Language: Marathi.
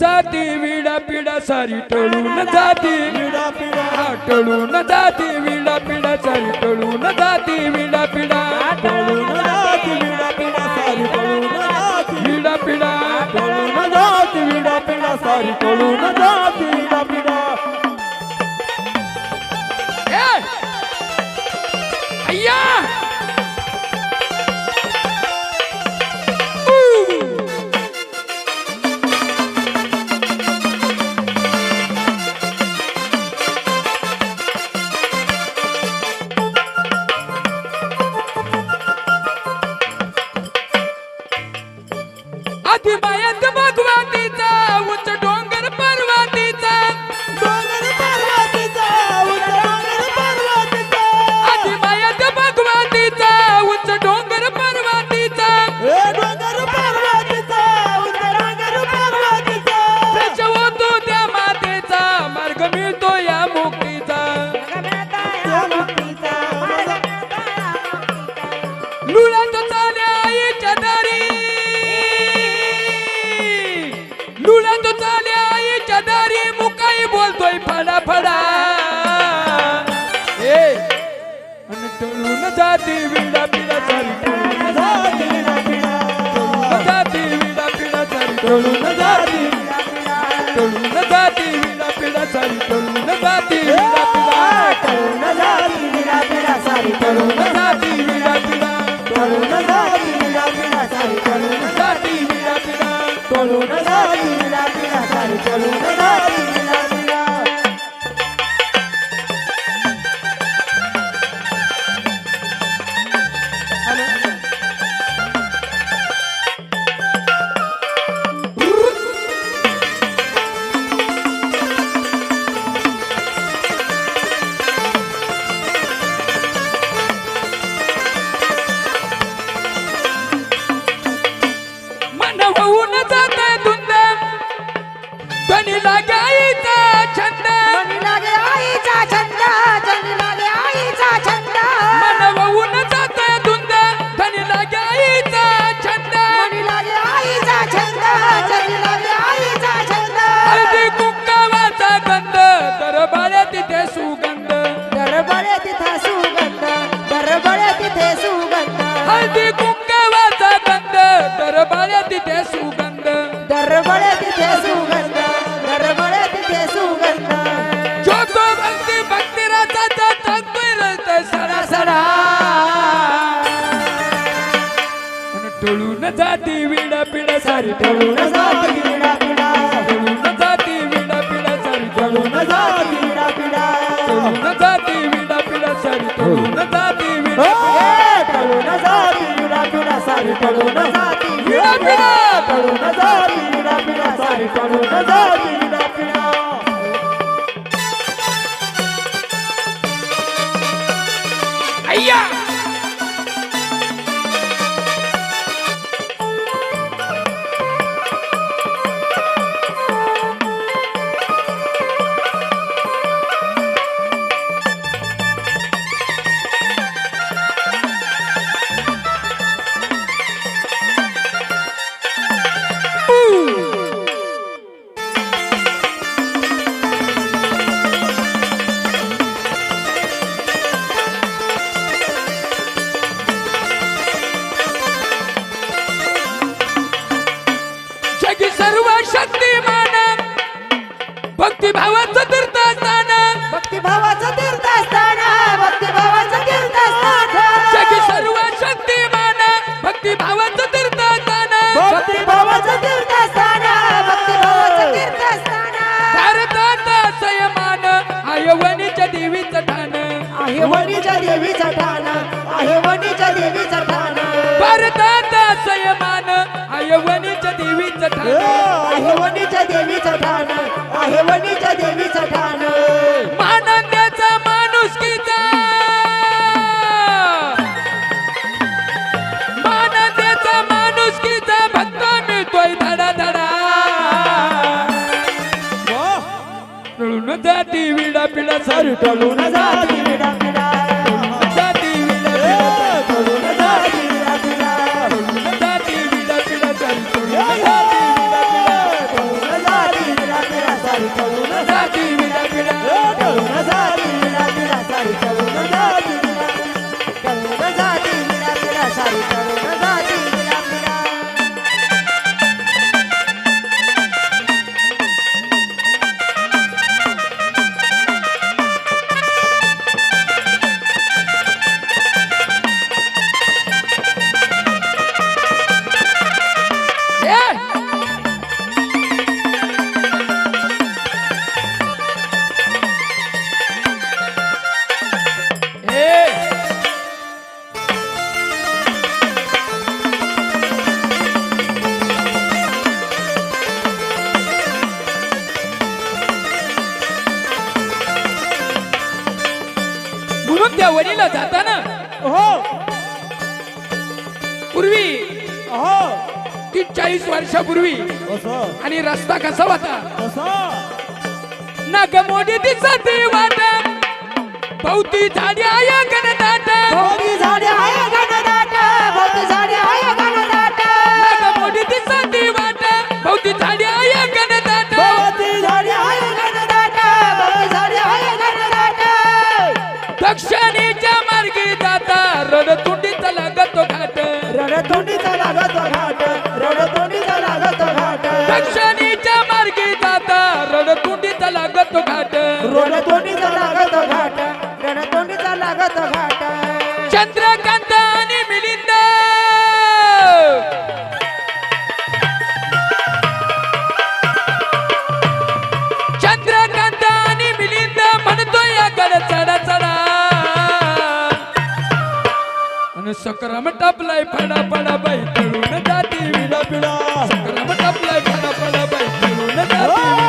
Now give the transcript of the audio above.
जाती विडा पिडा सारी टळून जाती. पिढा हा, टळून जाती विडा पिडा सारी टळून जाती विडा पिडा टळून जाती विडा पिढा सारी टळून जाती. विडा पिडा टळून जाती विडा पिढा सारी टळून जाती. आणि जाती विडा पिडा सारी टळून जाती विडा पिढा टळून जाती विडा पिडा सारी टळून टळून जाती. टळून जाती ಜಗೈತ सारी टळून जाती विडा पिढा टळून जाती विडा पिडा सारी टळून जाती विडा पिढा टळून जाती विडा पिडा सारी टळून जाती विडा टळून जाती विडा पिढा सारी टळून जाती विडा पिढा टळून जाती विडा पिढा सारी टळून जाती विडा भक्तिभावाचं तीर्थस्थान. भक्तिभावाचं तीर्थस्थान भक्तिभावाचं तीर्थस्थान. जगी सर्व शक्तिमान भक्तिभावाचं तीर्थस्थान. भक्तिभावाचं तीर्थस्थान भक्तिभावाचं तीर्थस्थान. भारताचा सयमान आयवणीच्या देवीचं ठाण. आहे वणीच्या देवीचं ठाण आहे वणीच्या देवीचं ठाण. भारताचा सयमान आयवणीच्या देवीचं ठाण. आहे वणीच्या देवीचं ठाण जाती विडा पिडा सारी टळून जाती विडा पिढा जाती विडा पिडा टळून जाती. विडा टळून जाती विडा पिडा सारी टळून जाती. विडा पिडा. टळून जाती सारी पळून जाती. जाती विडा पिडा टळून जाती म्हणून त्या वडीला जाताना हो. पूर्वी हो. तीस चाळीस वर्षापूर्वी आणि रस्ता कसा होता? नाग मोठी दिसती वाट. भवती झाडी आया गणदाट भोवती झाडे आहे घनदाट भोवती झाडे आहे घनदाट नाग मोठी दिसती वाट. भवती झाडी आया चंद्रकांत आणि मिलिंद. चंद्रकांत आणि मिलिंद म्हणतोय या गड चढा चढा. आणि सकरम टापलाय फडा फडा बाई तळून जाती विडा पिडा सक्रम टापलाय फडा फडा बाई तळून जाती